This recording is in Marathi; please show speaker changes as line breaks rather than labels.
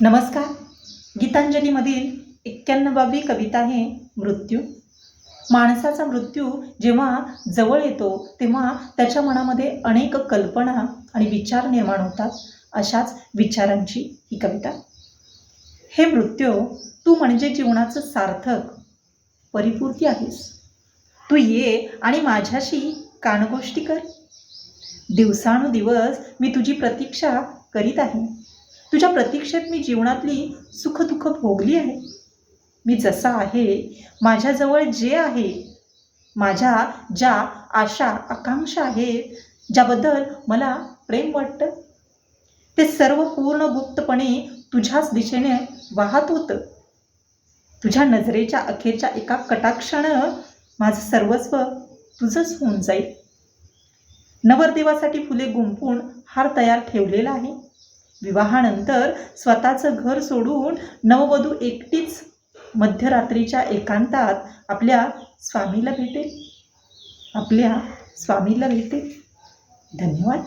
नमस्कार. गीतांजलीमधील एक्क्याण्णवावी कविता आहे मृत्यू. माणसाचा मृत्यू जेव्हा जवळ येतो तेव्हा त्याच्या मनामध्ये अनेक कल्पना आणि विचार निर्माण होतात. अशाच विचारांची ही कविता. हे मृत्यू तू म्हणजे जीवनाचं सार्थक परिपूर्ती आहेस. तू ये आणि माझ्याशी कानगोष्टी कर. दिवसानुदिवस मी तुझी प्रतीक्षा करीत आहे. तुझ्या प्रतीक्षेत मी जीवनातली सुखदुःख भोगली आहे. मी जसा आहे माझ्याजवळ जे आहे माझ्या ज्या आशा आकांक्षा आहेत ज्याबद्दल मला प्रेम वाटतं. ते सर्व पूर्ण गुप्तपणे तुझ्याच दिशेने वाहत होतं. तुझ्या नजरेच्या अखेरच्या एका कटाक्षानं माझं सर्वस्व तुझंच होऊन जाईल. नवरदेवासाठी फुले गुंपून हार तयार ठेवलेला आहे. विवाहानंतर स्वतःचं घर सोडून नववधू एकटीच मध्यरात्रीच्या एकांतात आपल्या स्वामीला भेटेल. आपल्या स्वामीला भेटेल. धन्यवाद.